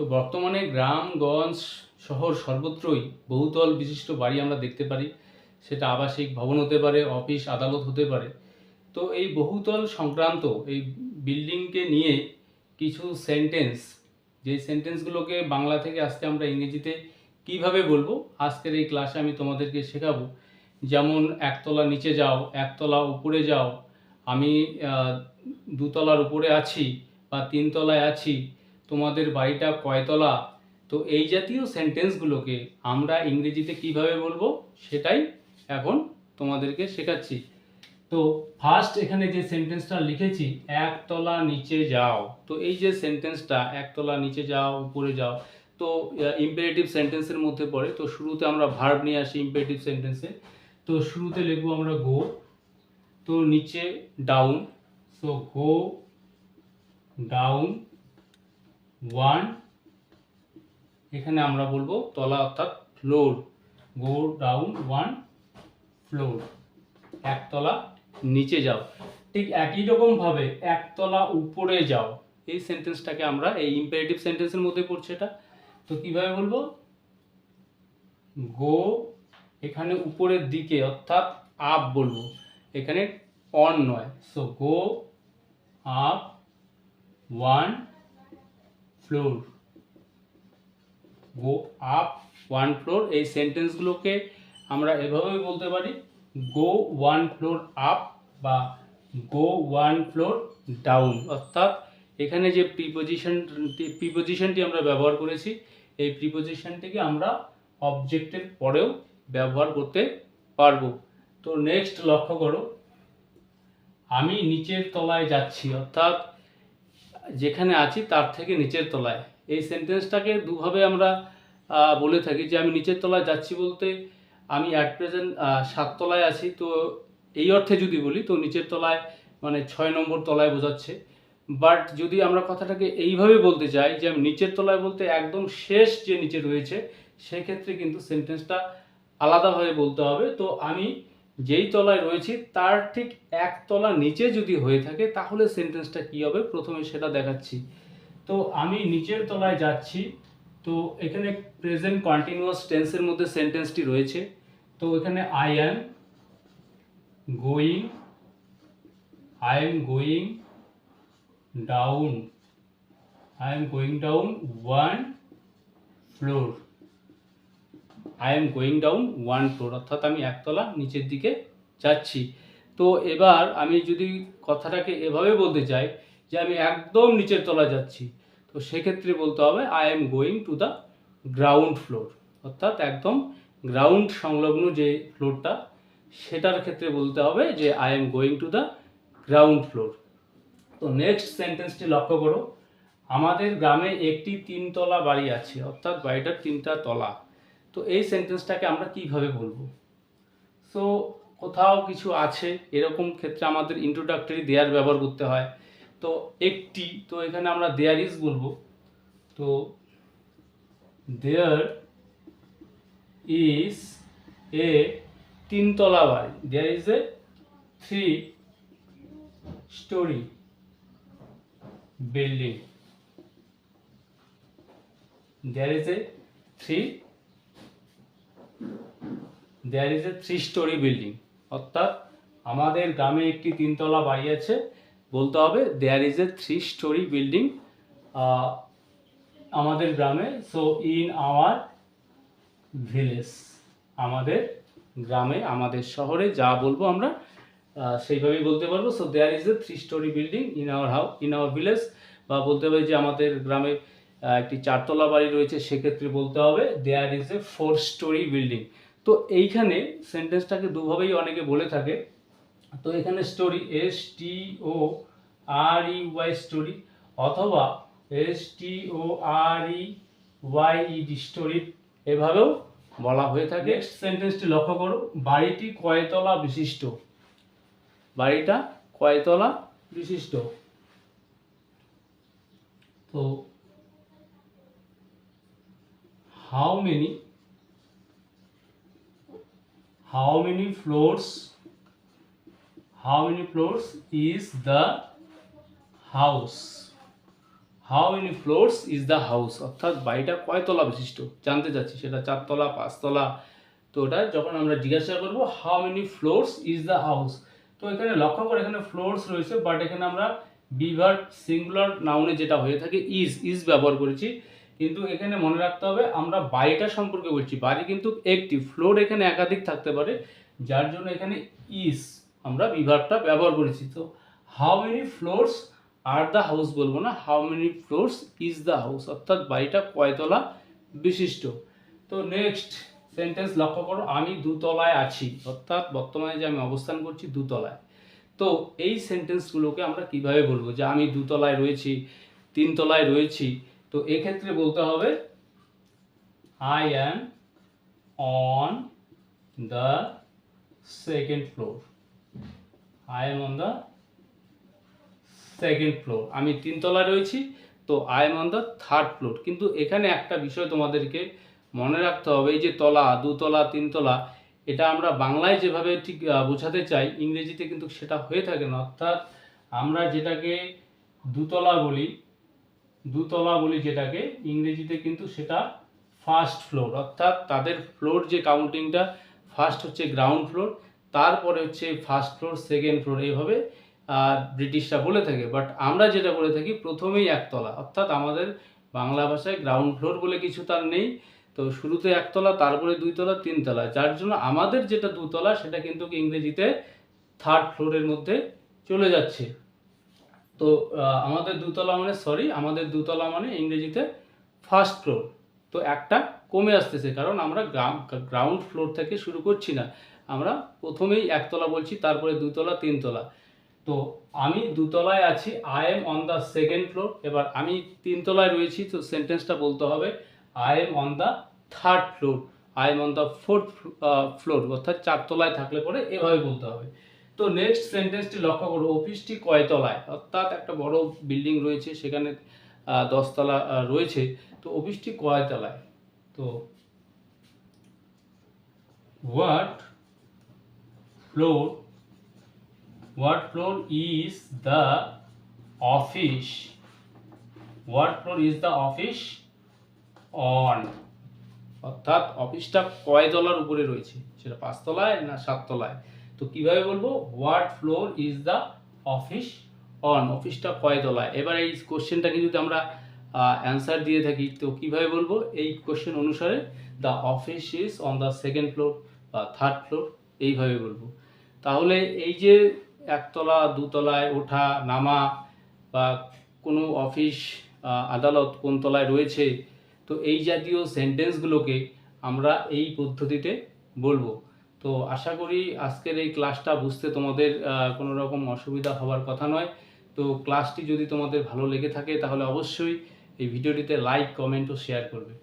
তো বর্তমানে গ্রামগঞ্জ শহর সর্বত্রই বহুতল বিশিষ্ট বাড়ি আমরা দেখতে পারি। সেটা আবাসিক ভবন হতে পারে, অফিস, আদালত হতে পারে। তো এই বহুতল সংক্রান্ত এই বিল্ডিংকে নিয়ে কিছু সেন্টেন্স, যে সেন্টেন্সগুলোকে বাংলা থেকে আজকে আমরা ইংরেজিতে কীভাবে বলব, আজকের এই ক্লাসে আমি তোমাদেরকে শেখাবো। যেমন, একতলা নিচে যাও, একতলা উপরে যাও, আমি দুতলার উপরে আছি বা তিনতলায় আছি তোমাদের বাড়িটা কয়তলা তো এই জাতীয় সেন্টেন্সগুলোকে আমরা ইংরেজিতে কীভাবে বলব? সেটাই এখন তোমাদেরকে শেখাচ্ছি। তো ফার্স্ট এখানে যে সেন্টেন্সটা লিখেছি একতলা নিচে যাও। তো এই যে সেন্টেন্সটা একতলা নিচে যাও, উপরে যাও, তো ইম্পারেটিভ সেন্টেন্সের মধ্যে পড়ে। তো শুরুতে আমরা ভার্ব নিয়ে আসি ইম্পারেটিভ সেন্টেন্সে তো শুরুতে লিখব আমরা গো তো নিচে down so go down one, এখানে আমরা বলব তলা অর্থাৎ floor go down one floor একতলা নিচে যাও। ঠিক একই রকম ভাবে একতলা উপরে যাও। এই সেন্টেন্সটাকে আমরা, এই ইম্পারেটিভ সেন্টেন্সের মধ্যে পড়ছে এটা। তো কীভাবে বলব? গো এখানে উপরের দিকে অর্থাৎ আপ বলব। এখানে অন নয়। So go up one floor go up one floor এই সেন্টেন্সগুলোকে আমরা এভাবেই বলতে পারি গো ওয়ান ফ্লোর আপ বা গো ওয়ান ফ্লোর ডাউন অর্থাৎ এখানে যে প্রিপোজিশন প্রিপোজিশনটি আমরা ব্যবহার করেছি, এই প্রিপোজিশনটিকে আমরা অবজেক্টের পরেও ব্যবহার করতে পারব। তো নেক্সট লক্ষ্য করো, আমি নিচের তলায় যাচ্ছি, অর্থাৎ যেখানে আছি তার থেকে নিচের তলায়। এই সেন্টেন্সটাকে দুভাবে আমরা বলে থাকি যে আমি নিচের তলায় যাচ্ছি বলতে আমি অ্যাট প্রেজেন্ট সাততলায় আছি। তো এই অর্থে যদি বলি, তো নিচের তলায় মানে ছয় নম্বর তলায় বোঝাচ্ছে। বাট যদি আমরা কথাটাকে এইভাবে বলতে চাই যে আমি নিচের তলায় বলতে একদম শেষ যে নিচে রয়েছে, সেক্ষেত্রে কিন্তু সেন্টেন্সটা আলাদাভাবে বলতে হবে। তো আমি যেই তলায় রয়েছি, তার ঠিক এক তলা নিচে যদি হয়ে থাকে, তাহলে সেন্টেন্সটা কী হবে? প্রথমে সেটা দেখাচ্ছি। তো আমি নিচের তলায় যাচ্ছি। তো এখানে প্রেজেন্ট কন্টিনিউয়াস টেন্সের মধ্যে সেন্টেন্সটি রয়েছে। তো এখানে I am going I am going down I am going down one floor I am going down one floor অর্থাৎ আমি একতলা নিচের দিকে যাচ্ছি। তো এবার আমি যদি কথাটাকে এভাবে বলতে চাই যে আমি একদম নিচের তলা যাচ্ছি, তো সেক্ষেত্রে বলতে হবে I am going to the ground floor অর্থাৎ একদম গ্রাউন্ড সংলগ্ন যে ফ্লোরটা সেটার ক্ষেত্রে বলতে হবে যে I am going to the ground floor তো নেক্সট সেন্টেন্সটি লক্ষ্য করো। আমাদের গ্রামে একটি তিনতলা বাড়ি আছে, অর্থাৎ বাড়িটার তিনটা তলা। তো এই সেন্টেন্সটাকে আমরা কীভাবে বলব? সো কোথাও কিছু আছে, এরকম ক্ষেত্রে আমাদের ইন্ট্রোডাক্টরি দেয়ার ব্যবহার করতে হয়। তো একটি, তো এখানে আমরা দেয়ার ইজ বলব। তো দেয়ার ইজ এ তিনতলা বাড়ি। There is a three storey building there is a three there is a three storey building অর্থাৎ আমাদের গ্রামে একটি তিনতলা বাড়ি আছে। বলতে হবে there is a three storey building আমাদের গ্রামে। সো ইন আওয়ার ভিলেজ আমাদের গ্রামে, আমাদের শহরে যা বলব আমরা সেইভাবেই বলতে পারব। So there is a three storey building in our how in our village বা বলতে পারি যে আমাদের গ্রামে একটি চারতলা বাড়ি রয়েছে, সেক্ষেত্রে বলতে হবে there is a four storey building তো এইখানে সেন্টেন্সটাকে দুভাবেই অনেকে বলে থাকে। তো এখানে storey S T O R E Y storey অথবা S T O R E Y E D storey এভাবেও বলা হয়ে থাকে। সেন্টেন্সটি লক্ষ্য করো, বাড়িটি কয়তলা বিশিষ্ট? বাড়িটা কয়তলা বিশিষ্ট? তো how many? How many floors? How many floors is the house? How many floors is the house অর্থাৎ বাড়িটা কয়তলা বিশিষ্ট? জানতে চাচ্ছি, সেটা চারতলা পাঁচতলা তো ওটা যখন আমরা জিজ্ঞাসা করব how many floors is the house তো এখানে লক্ষ্য করে এখানে ফ্লোরস রয়েছে বাট এখানে আমরা বিভার সিঙ্গুলার নাউনে যেটা হয়ে থাকে ইজ ইজ ব্যবহার করেছি। কিন্তু এখানে মনে রাখতে হবে, আমরা বাড়িটা সম্পর্কে বলছি। বাড়ি কিন্তু একটি ফ্লোর এখানে একাধিক থাকতে পারে, যার জন্য এখানে ইস আমরা বিভাগটা ব্যবহার করেছি। তো how many floors are the house বলব না how many floors is the house অর্থাৎ বাড়িটা কয়তলা বিশিষ্ট? তো নেক্সট সেন্টেন্স লক্ষ্য করো, আমি দুতলায় আছি, অর্থাৎ বর্তমানে যে আমি অবস্থান করছি দুতলায়। তো এই সেন্টেন্সগুলোকে আমরা কীভাবে বলব? যে আমি দুতলায় রয়েছি, তিনতলায় রয়েছি তো এক্ষেত্রে বলতে হবে I am on the second floor I am on the second floor আমি তিনতলায় রয়েছি, তো I am on the third floor কিন্তু এখানে একটা বিষয় তোমাদেরকে মনে রাখতে হবে, এই যে তলা, দুতলা, তিনতলা, এটা আমরা বাংলায় যেভাবে ঠিক বোঝাতে চাই, ইংরেজিতে কিন্তু সেটা হয়ে থাকে না। অর্থাৎ আমরা যেটাকে দুতলা বলি দুতলা বলি যেটাকে ইংরেজিতে কিন্তু সেটা ফার্স্ট ফ্লোর অর্থাৎ তাদের ফ্লোর যে কাউন্টিংটা ফার্স্ট হচ্ছে গ্রাউন্ড ফ্লোর তারপরে হচ্ছে ফার্স্ট ফ্লোর সেকেন্ড ফ্লোর এইভাবে আহ, ব্রিটিশরা বলে থাকে। বাট আমরা যেটা বলে থাকি প্রথমেই একতলা অর্থাৎ আমাদের বাংলা ভাষায় গ্রাউন্ড ফ্লোর বলে কিছু তার নেই। তো শুরুতে একতলা তারপরে দুইতলা তিনতলা যার জন্য আমাদের যেটা দুতলা সেটা কিন্তু ইংরেজিতে থার্ড ফ্লোরের মধ্যে চলে যাচ্ছে। তো আমাদের দুতলা মানে সরি আমাদের দুতলা মানে ইংরেজিতে ফার্স্ট ফ্লোর তো একটা কমে আসতেছে, কারণ আমরা গ্রাউন্ড ফ্লোর থেকে শুরু করছি না। আমরা প্রথমেই একতলা বলছি, তারপরে দুতলা, তিনতলা। তো আমি দুতলায় আছি I am on the second floor এবার আমি তিনতলায় রয়েছি, তো সেন্টেন্সটা বলতে হবে I am on the third floor I am on the fourth floor অর্থাৎ চারতলায় থাকলে পরে এভাবে বলতে হবে। তো নেক্সট সেন্টেন্সটি লক্ষ্য করো অফিসটি কয়তলায়? অর্থাৎ একটা বড় বিল্ডিং রয়েছে, সেখানে দশতলা রয়েছে। তো অফিসটি কয়তলায়? তো what floor what floor is the office what floor is the office on অর্থাৎ অফিসটা কয় তলার উপরে রয়েছে? সেটা পাঁচতলায় না সাততলায়? তো কীভাবে বলব? What floor is the office on অফিসটা কয় তলায়? এবার এই কোশ্চেনটাকে যদি আমরা অ্যান্সার দিয়ে থাকি, তো কীভাবে বলব? এই কোশ্চেন অনুসারে the office is on the second floor বা থার্ড ফ্লোর এইভাবে বলব। তাহলে এই যে একতলা, দুতলায় ওঠা, নামা বা কোনো অফিস আদালত কোন তলায় রয়েছে, তো এই জাতীয় সেন্টেন্সগুলোকে আমরা এই পদ্ধতিতে বলব। তো আশা করি আজকের এই ক্লাসটা বুঝতে তোমাদের কোনো রকম অসুবিধা হওয়ার কথা নয়। তো ক্লাসটি যদি তোমাদের ভালো লেগে থাকে তাহলে অবশ্যই এই ভিডিওটিতে লাইক কমেন্ট ও শেয়ার করবে।